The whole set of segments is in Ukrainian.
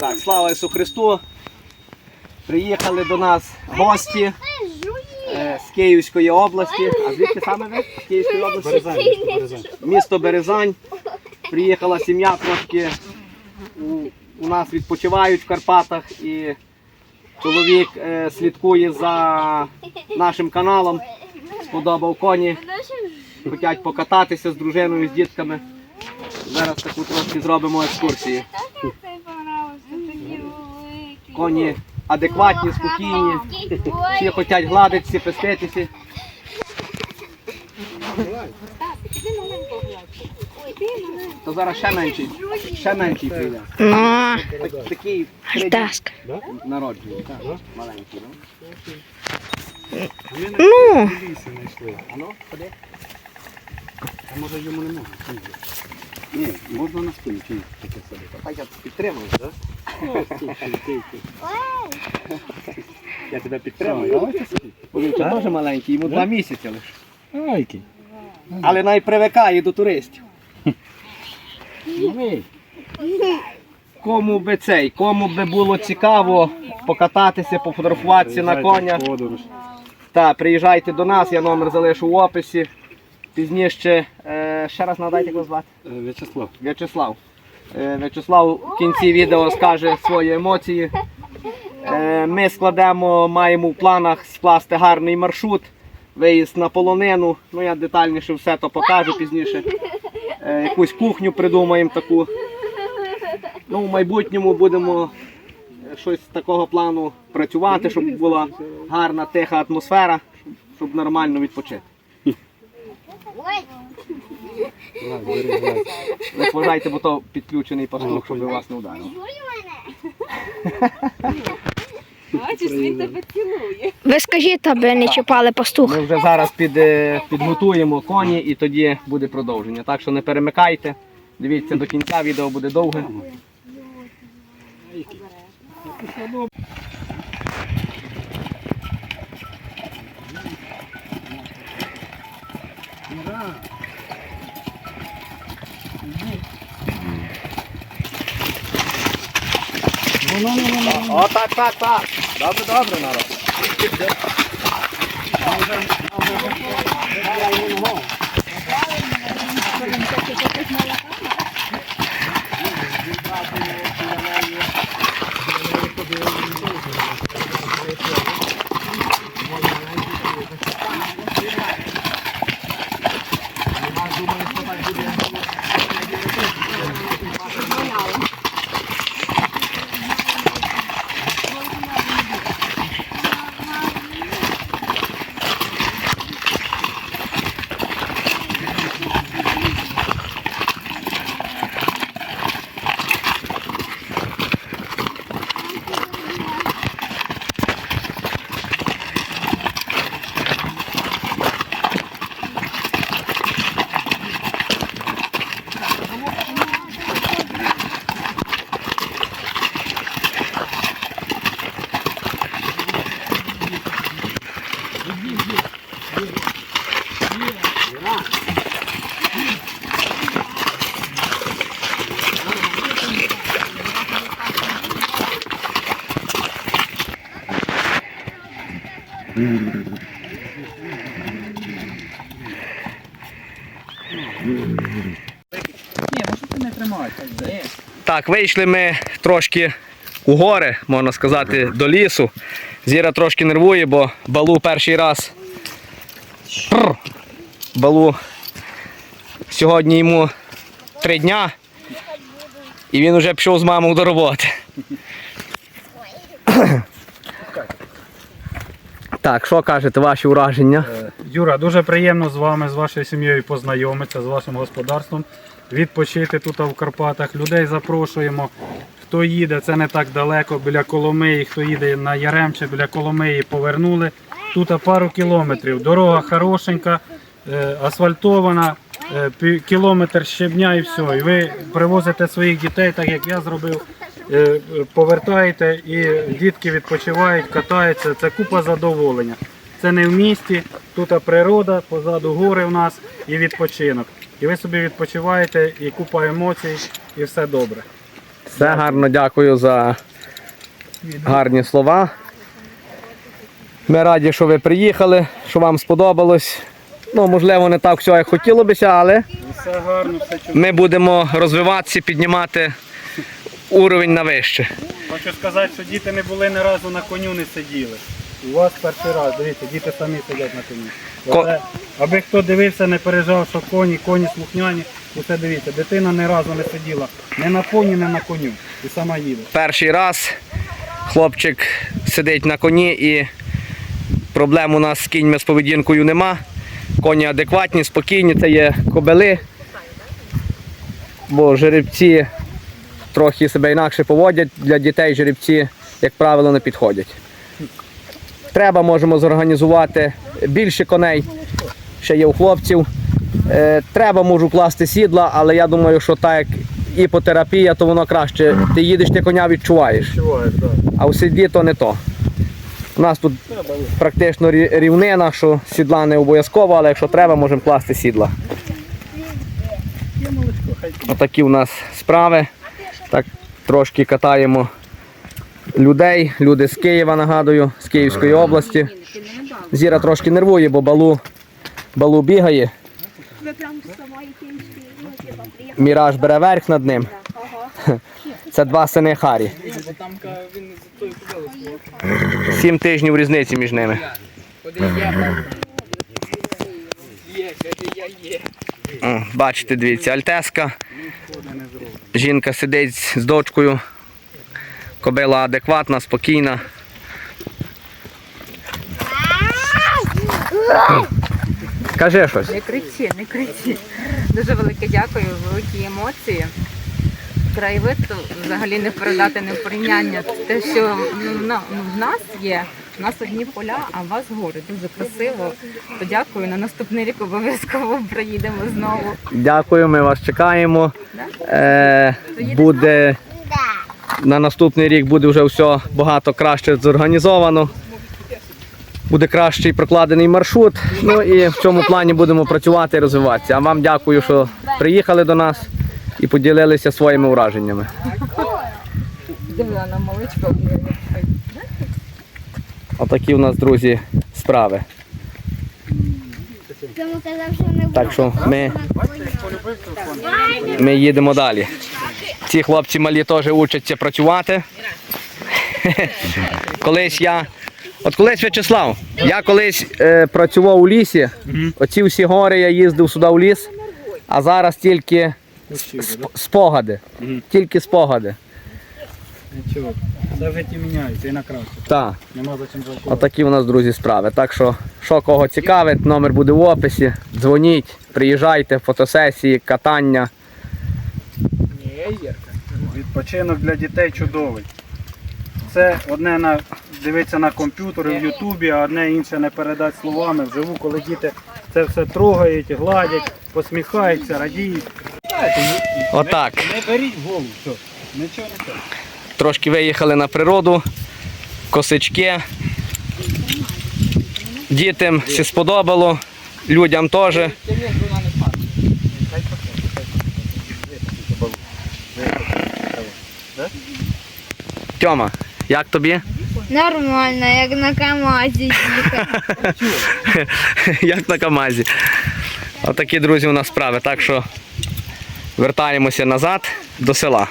Так, слава Ісу Христу. Приїхали до нас гості е, з Київської області. А звідки саме ви? З Київської області? Місто Березань. Приїхала сім'я трошки. У, нас відпочивають в Карпатах і чоловік е, слідкує за нашим каналом. Сподобав коні. Хочуть покататися з дружиною, з дітками. Зараз таку трошки зробимо екскурсію. Коні адекватні, спокійні. Всі хочуть гладитися, пеститися. То зараз ще менший, ще менший прийде. Ну, Так- Такий таска. народжений, так, маленький. Ну. Ну, А ну, ходи. А може йому не можна? Ні, можна на спині, чи таке собі. Так я підтримую, так? Я тебе підтримую. Він теж маленький, йому два місяці лише. Айки. Але най привикає до туристів. Кому би цей, кому би було цікаво покататися, пофотографуватися на конях, та приїжджайте до нас, я номер залишу в описі. Пізніше, е, ще раз нагадайте, як вас звати. Е, В'ячеслав. В'ячеслав. Е, В'ячеслав в кінці відео скаже свої емоції. Е, Ми складемо, маємо в планах скласти гарний маршрут, виїзд на полонину. Ну я детальніше все то покажу пізніше. Е, Якусь кухню придумаємо таку. Ну, в майбутньому будемо е, щось з такого плану працювати, щоб була гарна тиха атмосфера, щоб нормально відпочити. Не вважайте, бо то підключений пастух, щоб вас не вдарив. Бачиш, він тебе цілує. ви скажіть, аби не чіпали пастух. Ми вже зараз під, е, підготуємо коні і тоді буде продовження. Так що не перемикайте. Дивіться до кінця, відео буде довге. Ó, tá, tá, tá. Dobra, dobra, Nara. Não, não. Так, так. Вийшли ми трошки у гори, можна сказати, до лісу. Зіра трошки нервує, бо балу перший раз. Балу сьогодні йому три дня. І він вже пішов з мамою до роботи. Так, що кажете, ваші ураження? Юра, дуже приємно з вами, з вашою сім'єю познайомитися, з вашим господарством, відпочити тут в Карпатах. Людей запрошуємо. Хто їде, це не так далеко, біля Коломиї, хто їде на Яремче, біля Коломиї повернули. Тут пару кілометрів. Дорога хорошенька, е, асфальтована, е, кілометр щебня і все. І ви привозите своїх дітей, так як я зробив. Е, Повертаєте і дітки відпочивають, катаються. Це купа задоволення. Це не в місті, тут природа, позаду гори в нас і відпочинок. І ви собі відпочиваєте і купа емоцій. і все добре. Все гарно дякую за гарні слова. Ми раді, що ви приїхали, що вам сподобалось. Ну, можливо, не так все, як хотілося, але Все гарно, все чудово. ми будемо розвиватися, піднімати уровень на вище. Хочу сказати, що діти не були ні разу на коню не сиділи. У вас перший раз, дивіться, діти самі сидять на коні. Ко- Але, аби хто дивився, не пережав, що коні, коні слухняні, усе дивіться, дитина ні разу не сиділа ні на поні, ні на коню. І сама їде. Перший раз хлопчик сидить на коні і проблем у нас з кіньми з поведінкою нема. Коні адекватні, спокійні, це є кобили. Бо жеребці трохи себе інакше поводять. Для дітей жеребці, як правило, не підходять. Треба, можемо зорганізувати більше коней, ще є у хлопців. Е, треба, можу класти сідла, але я думаю, що так як іпотерапія, то воно краще. Ти їдеш, ти коня Відчуваєш, а у сідлі то не то. У нас тут практично рівнина, що сідла не обов'язково, але якщо треба, можемо класти сідла. Отакі у нас справи. Так трошки катаємо людей. Люди з Києва, нагадую, з Київської області. Зіра трошки нервує, бо балу, балу бігає. Міраж бере верх над ним. Це два сини Харі. Сім тижнів різниці між ними. Бачите, дивіться, альтеска. Жінка сидить з дочкою. Кобила адекватна, спокійна. Кажи щось. Не кричи, не кричи. Дуже велике дякую, великі емоції. Краєвид взагалі не передати, не порівняння. Те, що ну, ну, в нас є, у нас одні поля, а у вас гори. Дуже красиво. То дякую. На наступний рік обов'язково приїдемо знову. Дякую, ми вас чекаємо. Е, буде на наступний рік буде вже все багато краще зорганізовано. Буде кращий прокладений маршрут. Ну і в цьому плані будемо працювати і розвиватися. А вам дякую, що приїхали до нас і поділилися своїми враженнями. Дивила на молочко. Отакі у нас, друзі, справи. Так що ми, ми їдемо далі. Ці хлопці малі теж учаться працювати. Колись я. От колись В'ячеслав, я колись е, працював у лісі, оці всі гори я їздив сюди в ліс, а зараз тільки сп- спогади. Тільки спогади. Нічого. Все в житті міняється і на краще. Так. Нема за чим жалкувати. Отакі у нас, друзі, справи. Так що, що кого цікавить, номер буде в описі. Дзвоніть, приїжджайте, фотосесії, катання. Відпочинок для дітей чудовий. Це одне на дивитися на комп'ютері в Ютубі, а одне інше не передати словами вживу, коли діти це все трогають, гладять, посміхаються, радіють. Отак. Не беріть в голову, все. Нічого не треба. Трошки виїхали на природу, косички. Дітям все сподобало, людям теж. Тьома, як тобі? Нормально, як на КАМАЗі. Як на Камазі. Отакі, друзі, у нас справи. Так що вертаємося назад до села.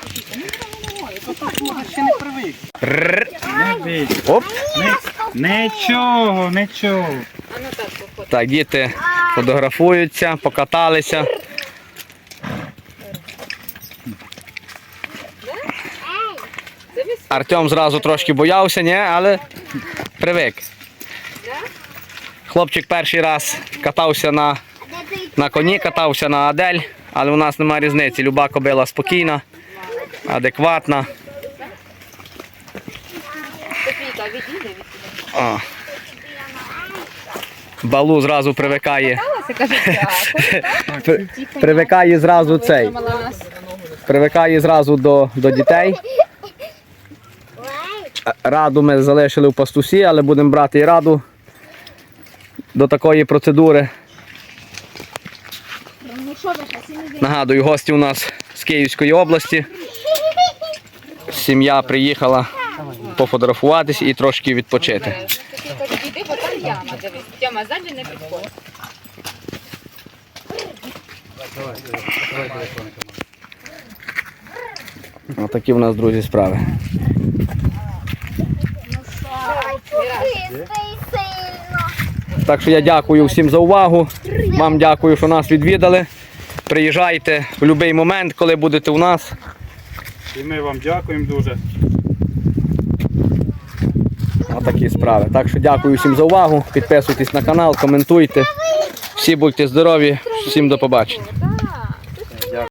Ще не привик. Рррр. Не бійся. Оп. Нічого, нічого. Так, діти фотографуються, покаталися. Артем зразу трошки боявся, ні, але привик. Хлопчик перший раз катався на, на коні, катався на Адель, але у нас немає різниці. Люба кобила спокійна, адекватна. О. Балу зразу привикає. Привикає зразу цей. Привикає зразу до, до дітей. Раду ми залишили в пастусі, але будемо брати і раду до такої процедури. Нагадую, гості у нас з Київської області. Сім'я приїхала пофотографуватись і трошки відпочити. Іди, бо там яма, дивись. Тьома, ззаді не підходь. Отакі у нас, друзі, справи. Так що я дякую всім за увагу. Вам дякую, що нас відвідали. Приїжджайте в будь-який момент, коли будете у нас. І ми вам дякуємо дуже. Отакі справи. Так що дякую всім за увагу. Підписуйтесь на канал, коментуйте. Всі будьте здорові, всім до побачення.